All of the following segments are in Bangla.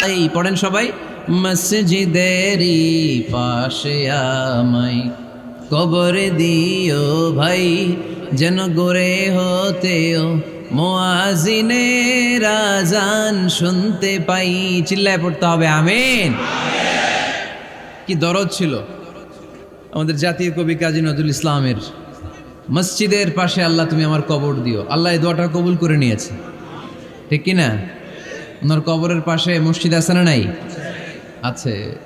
চাই পড়েন সবাই। মসজিদেরই পাশে আমাই কবরে দিও ভাই, যেন গোরে হতেও মোয়াজিনের আজান শুনতে পাই। চিল্লায় পড়তে হবে, আমিন। কি দরদ ছিল আমাদের জাতীয় কবি কাজী নজরুল ইসলামের। মসজিদের পাশে আল্লাহ তুমি আমার কবর দিও। আল্লাহ এই দোয়াটা কবুল করে নিয়েছে। ঠিক কি না ওনার কবরের পাশে মসজিদ আছে না নাই? আছে।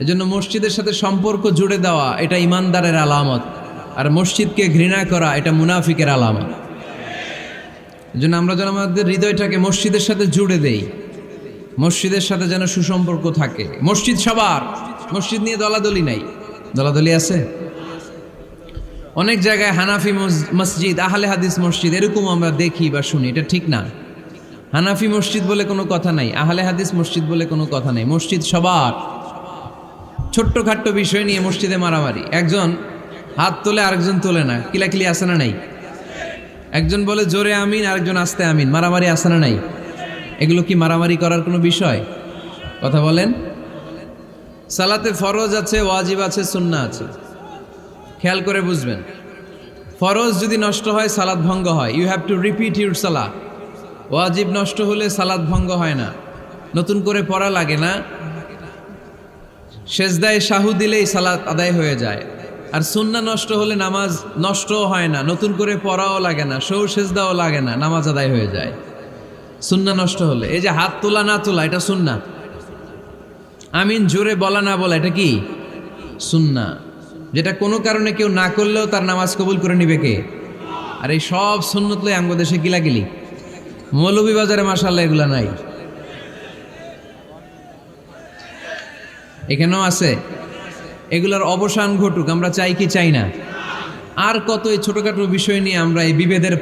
এজন্য মসজিদের সাথে সম্পর্ক জুড়ে দেওয়া এটা ইমানদারের আলামত। আর মসজিদকে ঘৃণা করা এটা মুনাফিকের আলামত। এজন্য আমরা যেন আমাদের হৃদয়টাকে মসজিদের সাথে জুড়ে দেই। মসজিদের সাথে যেন সুসম্পর্ক থাকে। মসজিদ সবার। মসজিদ নিয়ে দলাদলি নাই। দলাদলি আছে? অনেক জায়গায় হানাফি মসজিদ, আহলে হাদিস মসজিদ এরকম আমরা দেখি বা শুনি। এটা ঠিক না। হানাফি মসজিদ বলে কোনো কথা নাই, আহলে হাদিস মসজিদ বলে কোনো কথা নাই, মসজিদ সবার। ছোট্টখাট্ট বিষয় নিয়ে মসজিদে মারামারি। একজন হাত তোলে, আরেকজন তোলে না, কিলাকিলি আসে না নাই? একজন বলে, জোরে আমিন আরেকজন, আস্তে আমিন মারামারি আসে না নাই? এগুলো কি মারামারি করার কোনো বিষয়? কথা বলেন। সালাতে ফরজ আছে, ওয়াজিব আছে সুন্না আছে। খেয়াল করে বুঝবেন। ফরজ যদি নষ্ট হয় সালাদ ভঙ্গ হয়। You have to repeat your সালা ওয়াজিব নষ্ট হলে সালাদ ভঙ্গ হয় না। নতুন করে পড়া লাগে না। সেজদায় শাহু দিলেই সালাদ আদায় হয়ে যায়। আর সুন্না নষ্ট হলে নামাজ নষ্টও হয় না। নতুন করে পড়াও লাগে না। সৌ সেজদাও লাগে না। নামাজ আদায় হয়ে যায়। সুন্না নষ্ট হলে। এই যে হাত তোলা না তোলা, এটা সুন্না আমিন জোরে বলা না বলা, এটা কি? সুন্না যেটা কোনো কারণে কেউ না করলেও তার নামাজ কবুল করে নিবে কে? আর এই সব সুন্নত লই আঙ্গ দেশে গিলাগিলি। মৌলভীবাজারে মাসাল্লাহ এগুলো নাই। এখানেও আছে। এগুলোর অবসান ঘটুক, আমরা চাই কি চাই না। আর কত এই ছোটখাটো বিষয় নিয়ে আমরা এই বিভেদের